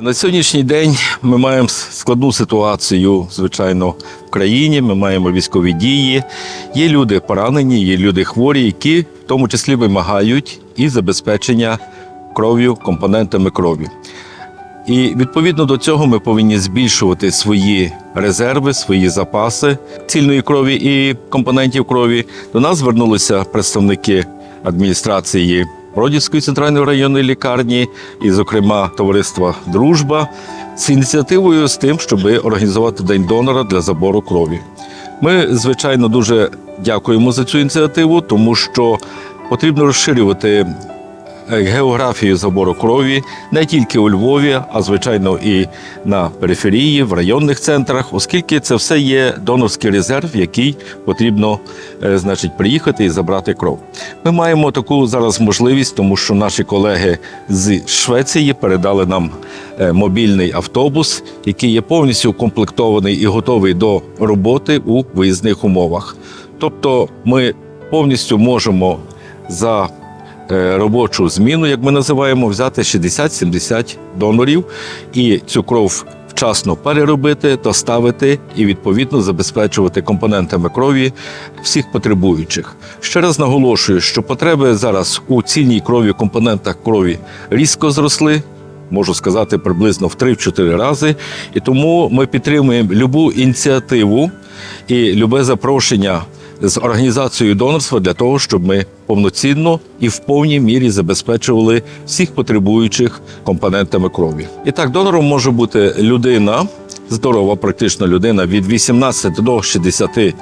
На сьогоднішній день ми маємо складну ситуацію, звичайно, в країні. Ми маємо військові дії. Є люди поранені, є люди хворі, які в тому числі вимагають і забезпечення кров'ю, компонентами крові. І відповідно до цього ми повинні збільшувати свої резерви, свої запаси цільної крові і компонентів крові. До нас звернулися представники адміністрації Бродівської центральної районної лікарні, і, зокрема, товариства Дружба з ініціативою з тим, щоб організувати день донора для забору крові. Ми, звичайно, дуже дякуємо за цю ініціативу, тому що потрібно розширювати географію забору крові не тільки у Львові, а звичайно і на периферії, в районних центрах, оскільки це все є донорський резерв, який потрібно е, значить, приїхати і забрати кров. Ми маємо таку зараз можливість, тому що наші колеги з Швеції передали нам е, мобільний автобус, який є повністю укомплектований і готовий до роботи у виїзних умовах. Тобто ми повністю можемо за е, робочу зміну, як ми називаємо, взяти 60-70 донорів і цю кров вчасно переробити, доставити і відповідно забезпечувати компонентами крові всіх потребуючих. Ще раз наголошую, що потреби зараз у цільній крові, компонентах крові різко зросли. Можу сказати приблизно в 3-4 рази, і тому ми підтримуємо любу ініціативу і любе запрошення з організацією донорства для того, щоб ми повноцінно і в повній мірі забезпечували всіх потребуючих компонентами крові. І так, донором може бути людина, здорова, практична людина від 18 до 60 е,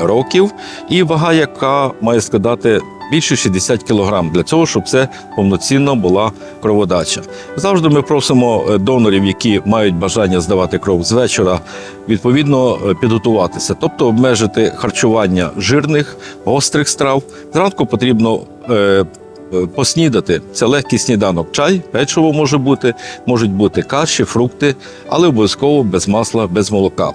років, і вага, яка має складати більше 60 кг для цього, щоб це повноцінно була кроводача. Завжди ми просимо е, донорів, які мають бажання здавати кров з вечора, відповідно е, підготуватися, тобто обмежити харчування жирних, гострих страв. Зранку потрібно. Е, Поснідати це легкий сніданок, чай, печиво може бути, можуть бути каші, фрукти, але обов'язково без масла, без молока.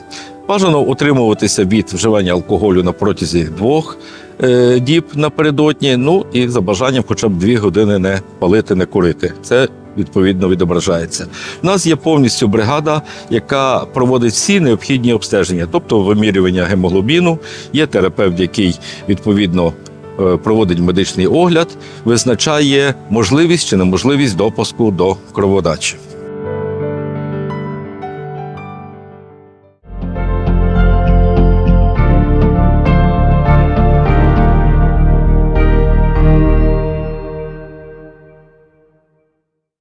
Бажано утримуватися від вживання алкоголю на протязі двох е, діб напередодні. Ну і за бажанням, хоча б дві години не палити, не курити. Це відповідно відображається. У нас є повністю бригада, яка проводить всі необхідні обстеження, тобто вимірювання гемоглобіну. Є терапевт, який відповідно проводить медичний огляд, визначає можливість чи неможливість допуску до кроводачі.